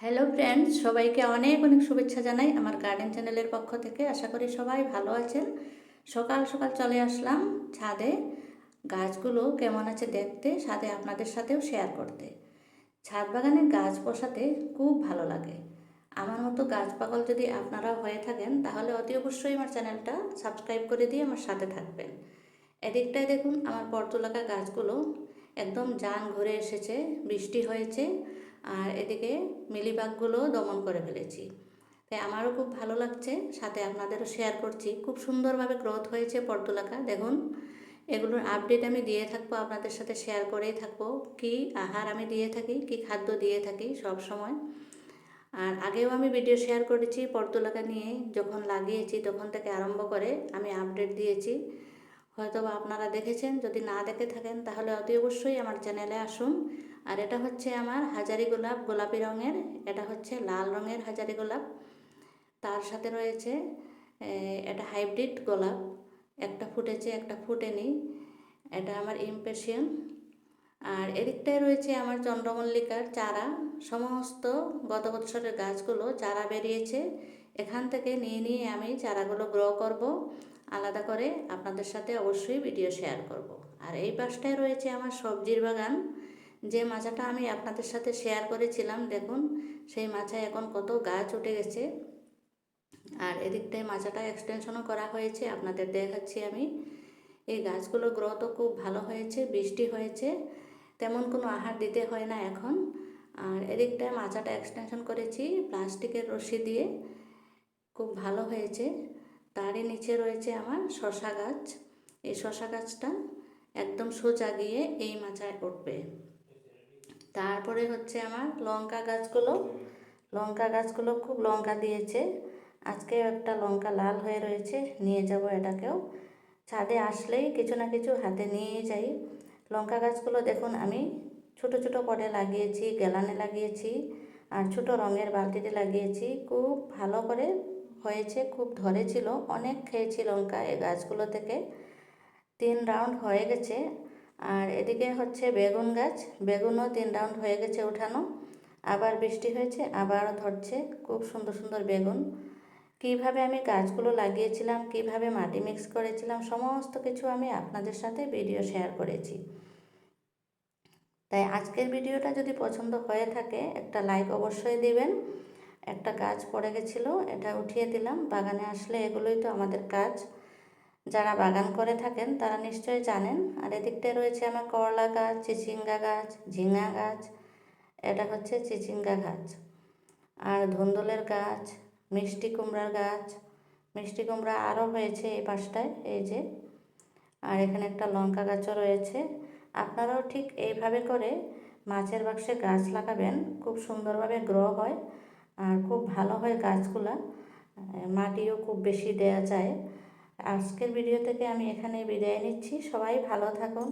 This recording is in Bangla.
হ্যালো ফ্রেন্ডস সবাইকে অনেক অনেক শুভেচ্ছা জানাই আমার গার্ডেন চ্যানেলের পক্ষ থেকে। আশা করি সবাই ভালো আছেন। সকাল সকাল চলে আসলাম ছাদে। গাছগুলো কেমন আছে দেখতে, সাথে আপনাদের সাথেও শেয়ার করতে। ছাদ বাগানে গাছ বসাতে খুব ভালো লাগে। আমার মতো গাছ পাগল যদি আপনারা হয়ে থাকেন, তাহলে অতি অবশ্যই আমার চ্যানেলটা সাবস্ক্রাইব করে দিয়ে আমার সাথে থাকবেন। এদিকটায় দেখুন, আমার পর্তুলাকা গাছগুলো একদম জান ঘুরে এসেছে, বৃষ্টি হয়েছে। আর এদিকে মিলিবাগগুলো দমন করে ফেলেছি। তাই আমারও খুব ভালো লাগছে, সাথে আপনাদেরও শেয়ার করছি। খুব সুন্দরভাবে গ্রোথ হয়েছে পর্তুলাকা, দেখুন। এগুলোর আপডেট আমি দিয়ে থাকব, আপনাদের সাথে শেয়ার করেই থাকব। কি আহার আমি দিয়ে থাকি, কি খাদ্য দিয়ে থাকি সব সময়। আর আগেও আমি ভিডিও শেয়ার করেছি পর্তুলাকা নিয়ে, যখন লাগিয়েছি তখন থেকে আরম্ভ করে আমি আপডেট দিয়েছি। হয়তো বা আপনারা দেখেছেন, যদি না দেখে থাকেন তাহলে অতি অবশ্যই আমার চ্যানেলে আসুন। আর এটা হচ্ছে আমার হাজারি গোলাপ গোলাপি রঙের, এটা হচ্ছে লাল রঙের হাজারি গোলাপ। তার সাথে রয়েছে এটা হাইব্রিড গোলাপ। একটা ফুটেছে, একটা ফুটেনি। এটা আমার ইমপেশিয়ন আর এদিকটায় রয়েছে আমার চন্দ্রমল্লিকার চারা। সমস্ত গত বছরের গাছগুলো চারা বেরিয়েছে। এখান থেকে নিয়ে নিয়ে আমি চারাগুলো গ্রো করব। আলাদা করে আপনাদের সাথে অবশ্যই ভিডিও শেয়ার করব। আর এই পাশটায় রয়েছে আমার সবজির বাগান। যে মাচাটা আমি আপনাদের সাথে শেয়ার করেছিলাম, দেখুন, সেই মাচায় এখন কত গাছ উঠে গেছে। আর এদিকটায় মাচাটা এক্সটেনশনও করা হয়েছে, আপনাদের দেখাচ্ছি আমি। এই গাছগুলো গ্রোথও খুব ভালো হয়েছে, বৃষ্টি হয়েছে, তেমন কোনো আহার দিতে হয় না এখন। আর এদিকটায় মাচাটা এক্সটেনশন করেছি, প্লাস্টিকের রশি দিয়ে। খুব ভালো হয়েছে। তারই নিচে রয়েছে আমার শশা গাছ। এই শশা গাছটা একদম সোজা গিয়ে এই মাচায় উঠবে। তারপরে হচ্ছে আমার লঙ্কা গাছগুলো। লঙ্কা গাছগুলো খুব লঙ্কা দিয়েছে। আজকেও একটা লঙ্কা লাল হয়ে রয়েছে, নিয়ে যাব এটাকেও। ছাদে আসলেই কিছু না কিছু হাতে নিয়ে যাই। লঙ্কা গাছগুলো দেখুন, আমি ছোট ছোট পটে লাগিয়েছি, গেলানে লাগিয়েছি আর ছোট রঙের বালতিতে লাগিয়েছি। খুব ভালো করে হয়েছে, খুব ধরেছিল। অনেক খেয়েছি লঙ্কা এই গাছগুলো থেকে। তিন রাউন্ড হয়ে গেছে। আর এদিকে হচ্ছে বেগুন গাছ। বেগুনও তিন রাউন্ড হয়ে গেছে উঠানো আবার বৃষ্টি হয়েছে, আবারও ধরছে। খুব সুন্দর সুন্দর বেগুন। কীভাবে আমি গাছগুলো লাগিয়েছিলাম, কীভাবে মাটি মিক্স করেছিলাম, সমস্ত কিছু আমি আপনাদের সাথে ভিডিও শেয়ার করেছি। তাই আজকের ভিডিওটা যদি পছন্দ হয়ে থাকে, একটা লাইক অবশ্যই দিবেন। একটা গাছ পড়ে গেছিল, এটা উঠিয়ে দিলাম। বাগানে আসলে এগুলোই তো আমাদের কাজ। যারা বাগান করে থাকেন তারা নিশ্চয়ই জানেন। আর এদিকটায় রয়েছে আমার করলা গাছ, চিচিঙ্গা গাছ, ঝিঙা গাছ। এটা হচ্ছে চিচিঙ্গা গাছ। আর ধুন্দুলের গাছ, মিষ্টি কুমড়ার গাছ। মিষ্টি কুমড়া আরও হয়েছে এই পাশটায়, এই যে। আর এখানে একটা লঙ্কা গাছও রয়েছে। আপনারাও ঠিক এইভাবে করে মাছের বাক্সে গাছ লাগাবেন। খুব সুন্দরভাবে গ্রো হয়। আর খুব ভালো হয় গাছগুলা। মাটিও খুব বেশি দেয়া যায়। আজকের ভিডিও থেকে আমি এখানে বিদায় নিচ্ছি। সবাই ভালো থাকুন।